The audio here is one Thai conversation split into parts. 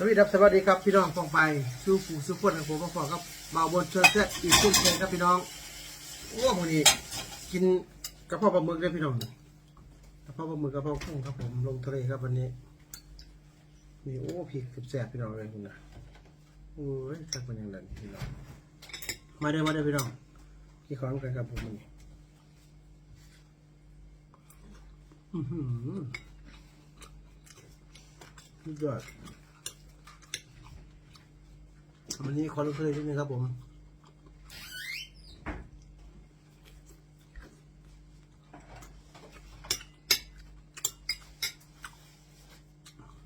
สวัสดีครับสวัสดีครับพี่น้องฟองไปสู้ผู้สู้คนของผมมาฟองครับมาบนเชิญเซตอีกชุ่มเลยครับพี่น้องโอ้วันนี้กินกระเพาะปลาหมึกเลยพี่น้องกระเพาะปลาหมึกกระเพาะกุ้งครับผมลงทะเลครับวันนี้นี่โอ้พริกแสบพี่น้องเลยคุณนะโอ้ยสักเป็นย่างนั้นพี่น้องมาเด้อมาเด้อพี่น้องที่ของกันครับผมวันนี้อื้อหือสุดยอด วันนี้ขอลงทุนนิดนึงครับผม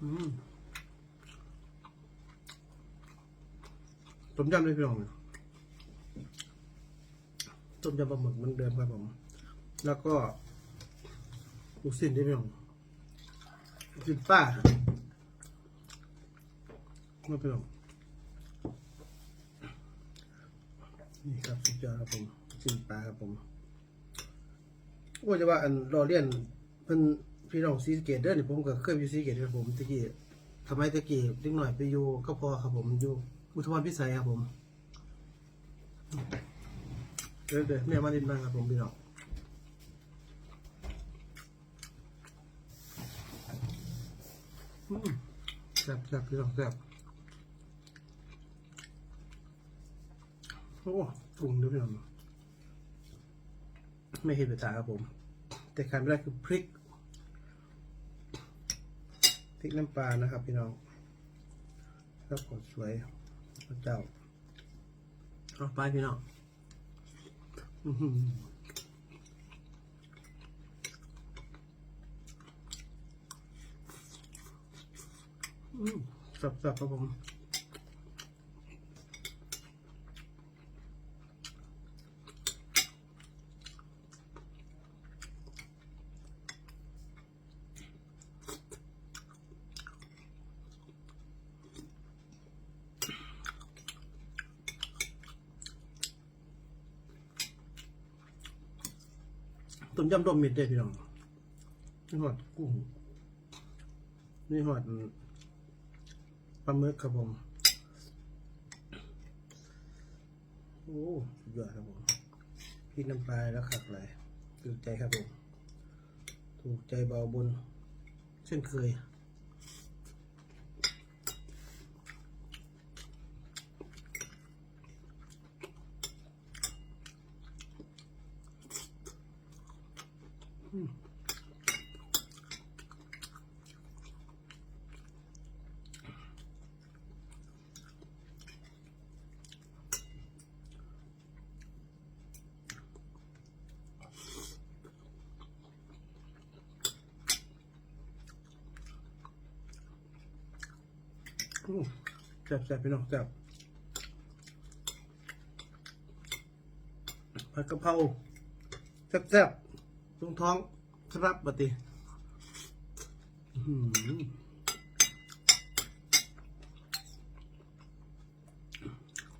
อืมต้มยำเลยพี่น้องต้มยำปลาหมึกเหมันเดิมครับผม แล้วก็ลูกสิ้นด้วยพี่น้องลูกสิ้นป้ามาพี่น้อง นี่ครับสุดยอดครับผมชิ้นปลาครับผมโอ้จะว่าอันรอเลียนเพิ่นพี่น้องซีเกตเด้อนี่ผมก็เคยอยู่ซีเกตครับผมตะกี้ทำไมตะกี้เล็กหน่อยไปอยู่ก็พอครับผมอยู่อุทวรพิสัยครับผมเดี๋ยวเดี๋ยวแม่มาดินบ้างครับผมพี่น้องแซ่บแซ่บพี่น้องแซ่บ โอ้ปรุงด้วยพี่น้องไม่เห็นไปตาครับผม แต่ขาดไม่ได้คือพริก พริกน้ำปลานะครับพี่น้องแล้วก็สวยพระเจ้าเอาไปพี่น้องอืมสับๆครับผม ต้มยำรวมมิตรเด้พี่น้องนี่หอดกุ้งนี่หอดปลาหมึกครับผมโอ้สุดยอดครับผมพริกน้ำปลาแล้วขักไหลยถูกใจครับผม ถูกใจเบาบน เช่นเคย แซ่บแซ่บพี่น้องแซ่บผัดกะเพราแซ่บแซ่บ ตรงท้องครับปฏิ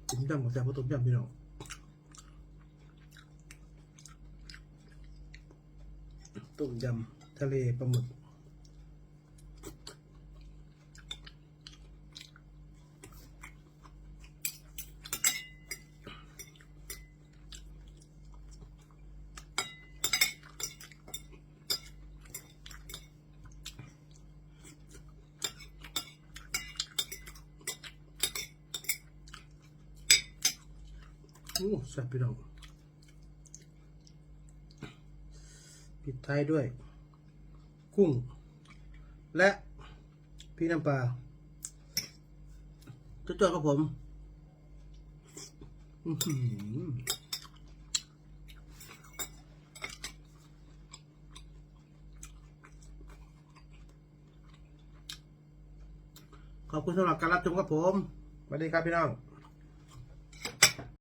ต้มยำกับแซ่บเพราะต้มยำพี่น้องต้มยำทะเลปลาหมึก อ้แซ่บพี่น้องปิดท้ายด้วย กุ้ง และพริกน้ำปลาจุดจอดกับผมขอบคุณสำหรับการรับชมครับผมสวัสดีครับพี่น้อง